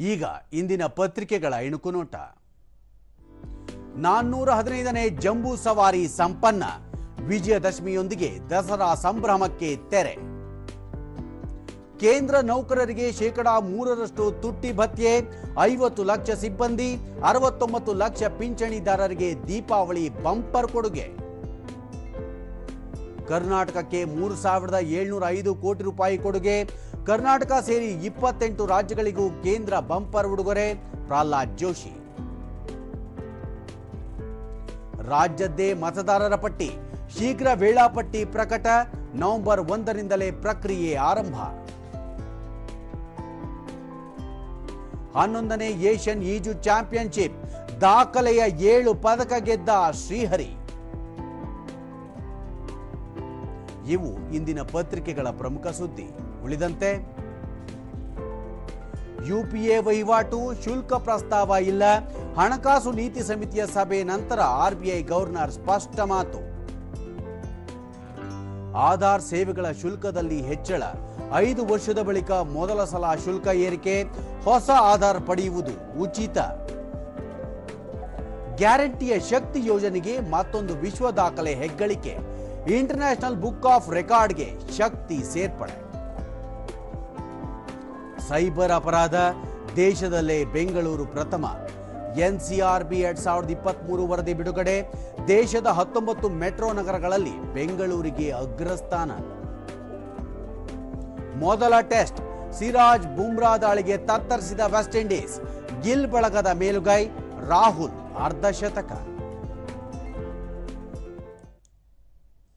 ಈಗ ಇಂದಿನ ಪತ್ರಿಕೆಗಳ ಇಣುಕು ನೋಟ. ನಾನ್ನೂರ ಹದಿನೈದನೇ ಜಂಬೂ ಸವಾರಿ ಸಂಪನ್ನ ವಿಜಯದಶಮಿಯೊಂದಿಗೆ ದಸರಾ ಸಂಭ್ರಮಕ್ಕೆ ತೆರೆ. ಕೇಂದ್ರ ನೌಕರರಿಗೆ ಶೇಕಡಾ ಮೂರರಷ್ಟು ತುಟ್ಟಿ ಭತ್ಯೆ, ಐವತ್ತು ಲಕ್ಷ ಸಿಬ್ಬಂದಿ, ಅರವತ್ತೊಂಬತ್ತು ಲಕ್ಷ ಪಿಂಚಣಿದಾರರಿಗೆ ದೀಪಾವಳಿ ಬಂಪರ್ ಕೊಡುಗೆ. ಕರ್ನಾಟಕಕ್ಕೆ ಮೂರು ಸಾವಿರದ ಏಳ್ನೂರ ಐದು ಕೋಟಿ ರೂಪಾಯಿ ಕೊಡುಗೆ ಕರ್ನಾಟಕ ಸೇರಿ ಇಪ್ಪತ್ತೆಂಟು ರಾಜ್ಯಗಳಿಗೂ ಕೇಂದ್ರ ಬಂಪರ್ ಉಡುಗೊರೆ, ಪ್ರಹ್ಲಾದ್ ಜೋಶಿ. ರಾಜ್ಯದ್ದೇ ಮತದಾರರ ಪಟ್ಟಿ, ಶೀಘ್ರ ವೇಳಾಪಟ್ಟಿ ಪ್ರಕಟ, ನವೆಂಬರ್ ಒಂದರಿಂದಲೇ ಪ್ರಕ್ರಿಯೆ ಆರಂಭ. ಹನ್ನೊಂದನೇ ಏಷ್ಯನ್ ಈಜು ಚಾಂಪಿಯನ್ಶಿಪ್, ದಾಖಲೆಯ ಏಳು ಪದಕ ಗೆದ್ದ ಶ್ರೀಹರಿ. ಇವು ಇಂದಿನ ಪತ್ರಿಕೆಗಳ ಪ್ರಮುಖ ಸುದ್ದಿ. ಉಳಿದಂತೆ ಯುಪಿಎ ವಹಿವಾಟು ಶುಲ್ಕ ಪ್ರಸ್ತಾವ ಇಲ್ಲ. ಹಣಕಾಸು ನೀತಿ ಸಮಿತಿಯ ಸಭೆ ನಂತರ ಆರ್ಬಿಐ ಗವರ್ನರ್ ಸ್ಪಷ್ಟ ಮಾತು. ಆಧಾರ್ ಸೇವೆಗಳ ಶುಲ್ಕದಲ್ಲಿ ಹೆಚ್ಚಳ. ಐದು ವರ್ಷದ ಬಳಿಕ ಮೊದಲ ಸಲ ಶುಲ್ಕ ಏರಿಕೆ. ಹೊಸ ಆಧಾರ್ ಪಡೆಯುವುದು ಉಚಿತ. ಗ್ಯಾರಂಟಿಯ ಶಕ್ತಿ ಯೋಜನೆಗೆ ಮತ್ತೊಂದು ವಿಶ್ವ ದಾಖಲೆ ಹೆಗ್ಗಳಿಕೆ. ಇಂಟರ್ನ್ಯಾಷನಲ್ ಬುಕ್ ಆಫ್ ರೆಕಾರ್ಡ್ಗೆ ಶಕ್ತಿ ಸೇರ್ಪಡೆ. ಸೈಬರ್ ಅಪರಾಧ, ದೇಶದಲ್ಲೇ ಬೆಂಗಳೂರು ಪ್ರಥಮ. ಎನ್ಸಿಆರ್ಬಿ ಎರಡ್ ಸಾವಿರದ ಇಪ್ಪತ್ತ್ಮೂರು ವರದಿ ಬಿಡುಗಡೆ. ದೇಶದ ಹತ್ತೊಂಬತ್ತು ಮೆಟ್ರೋ ನಗರಗಳಲ್ಲಿ ಬೆಂಗಳೂರಿಗೆ ಅಗ್ರಸ್ಥಾನ. ಮೊದಲ ಟೆಸ್ಟ್, ಸಿರಾಜ್ ಬುಮ್ರಾ ದಾಳಿಗೆ ತತ್ತರಿಸಿದ ವೆಸ್ಟ್ ಇಂಡೀಸ್. ಗಿಲ್ ಬಳಗದ ಮೇಲುಗೈ, ರಾಹುಲ್ ಅರ್ಧಶತಕ.